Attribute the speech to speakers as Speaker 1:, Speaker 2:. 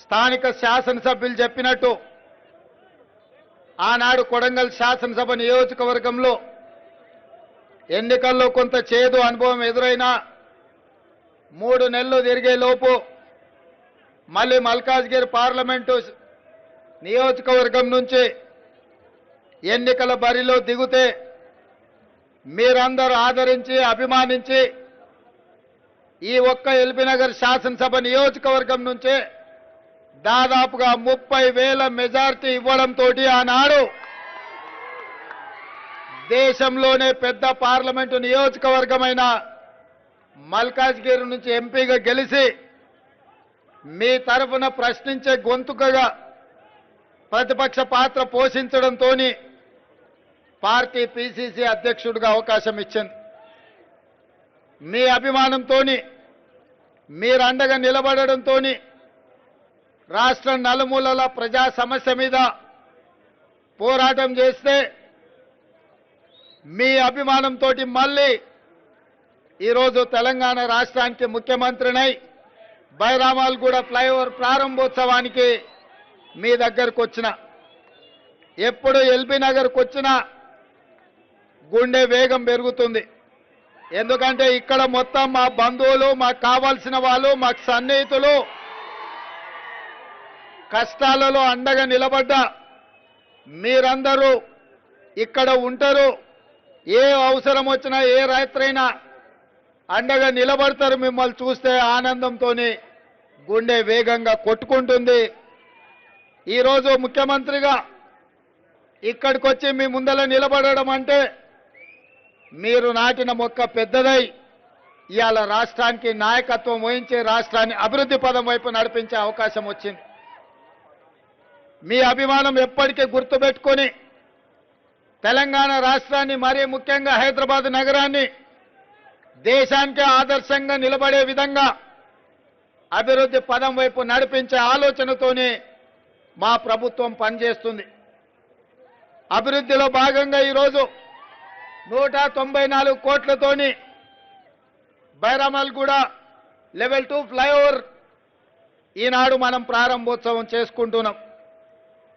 Speaker 1: స్థానిక శాసనసభ్యులు చెప్పినట్టు ఆనాడు కొడంగల్ శాసనసభ నియోజకవర్గంలో ఎన్నికల్లో కొంత చేదు అనుభవం ఎదురైనా మూడు నెలలు తిరిగేలోపు మళ్ళీ మల్కాజ్గిరి పార్లమెంటు నియోజకవర్గం నుంచి ఎన్నికల బరిలో దిగుతే మీరందరూ ఆదరించి అభిమానించి ఈ ఒక్క ఎల్బీనగర్ శాసనసభ నియోజకవర్గం నుంచే దాదాపుగా ముప్పై వేల మెజార్టీ ఇవ్వడంతో ఆనాడు దేశంలోనే పెద్ద పార్లమెంటు నియోజకవర్గమైన మల్కాజ్గిరి నుంచి ఎంపీగా గెలిచి మీ తరఫున ప్రశ్నించే గొంతుకగా ప్రతిపక్ష పాత్ర పోషించడంతో పార్టీ పిసిసి అధ్యక్షుడిగా అవకాశం ఇచ్చింది. మీ అభిమానంతో మీరు అండగా నిలబడడంతో రాష్ట్ర నలుమూలల ప్రజా సమస్య మీద పోరాటం చేస్తే మీ అభిమానంతో మళ్ళీ ఈరోజు తెలంగాణ రాష్ట్రానికి ముఖ్యమంత్రినై బైరామాల్గూడ ఫ్లైఓవర్ ప్రారంభోత్సవానికి మీ దగ్గరకు వచ్చిన ఎప్పుడు ఎల్బీ నగర్కు వచ్చినా గుండె వేగం పెరుగుతుంది. ఎందుకంటే ఇక్కడ మొత్తం మా బంధువులు మాకు కావాల్సిన వాళ్ళు మాకు సన్నిహితులు కష్టాలలో అండగా నిలబడ్డ మీరందరూ ఇక్కడ ఉంటారు. ఏ అవసరం వచ్చినా ఏ రైతురైనా అండగా నిలబడతారు మిమ్మల్ని చూస్తే ఆనందంతో గుండె వేగంగా కొట్టుకుంటుంది. ఈరోజు ముఖ్యమంత్రిగా ఇక్కడికి వచ్చి మీ ముందర నిలబడడం అంటే మీరు నాటిన మొక్క పెద్దదై ఇవాళ రాష్ట్రానికి నాయకత్వం వహించి రాష్ట్రాన్ని అభివృద్ధి పదం వైపు నడిపించే అవకాశం వచ్చింది. మీ అభిమానం ఎప్పటికీ గుర్తుపెట్టుకొని తెలంగాణ రాష్ట్రాన్ని మరీ ముఖ్యంగా హైదరాబాద్ నగరాన్ని దేశానికి ఆదర్శంగా నిలబడే విధంగా అభివృద్ధి పదం వైపు నడిపించే ఆలోచనతోనే మా ప్రభుత్వం పనిచేస్తుంది. అభివృద్ధిలో భాగంగా ఈరోజు నూట తొంభై నాలుగు కోట్లతోని బైరామల్గూడ లెవెల్ టూ ఫ్లైఓవర్ ఈనాడు మనం ప్రారంభోత్సవం చేసుకుంటున్నాం.